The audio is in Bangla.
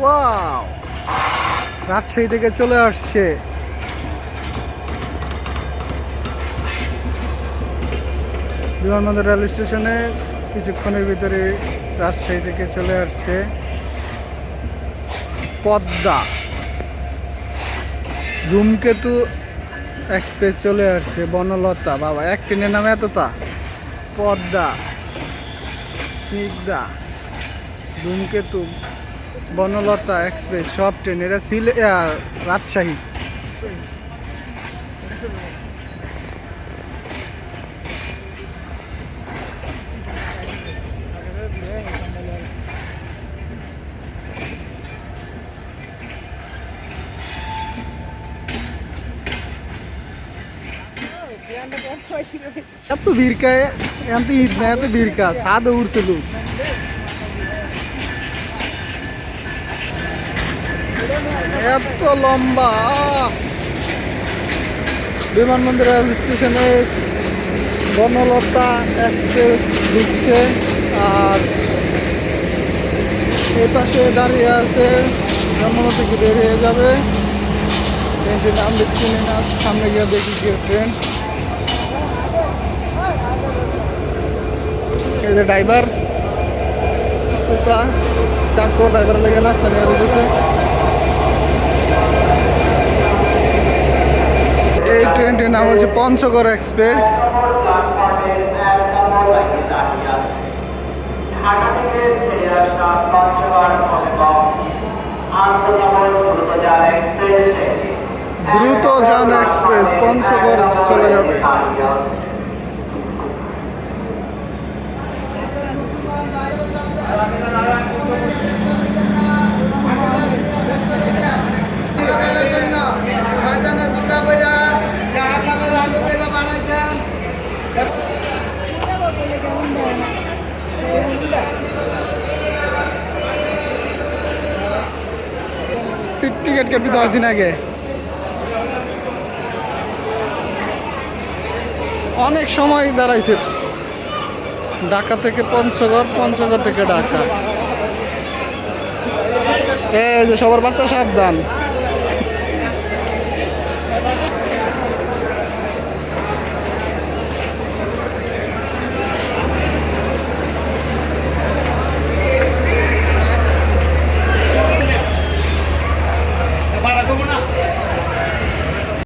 ওয়াও রাজশাহী থেকে চলে আসছে। বিমানবন্দর রেল স্টেশনে কিছুক্ষণের ভিতরে রাজশাহী থেকে চলে আসছে পদ্মা। ধূমকেতু এক্সপ্রেস চলে আসছে, বনলতা। বাবা, এক ট্রেনের নামে এতটা? পদ্মা। স্নিগ্ধা। ধূমকেতু। বনলতা এক্সপ্রেস সব ট্রেন এরা সিলে আহ, রাজশাহী। এত ভিড়কায় এত ঈদ না এত ভিড়কা সাদ উড়ছিল এত লম্বা। বিমানবন্দর রেল স্টেশনে বনলতা এক্সপ্রেস ঢুকছে আর এই পাশে দাঁড়িয়ে আছে জন্মন থেকে বের হয়ে যাবে। ট্রেনটির নাম দেখছি না, সামনে গিয়ে দেখি কি ট্রেন। এই যে ড্রাইভার চাকর ড্রাইভার লেগে নাস্তা নিয়ে দিতেছে এই ট্রেনটির নাম হচ্ছে Panchagarh express. Drutojan express express Panchagarh চলে যাবে। টিকিট কাটবি দশ দিন আগে। অনেক সময় দাঁড়াইছে। ঢাকা থেকে পঞ্চগড় পঞ্চগড় থেকে ঢাকা। এই যে সবার বাচ্চা সাবধান।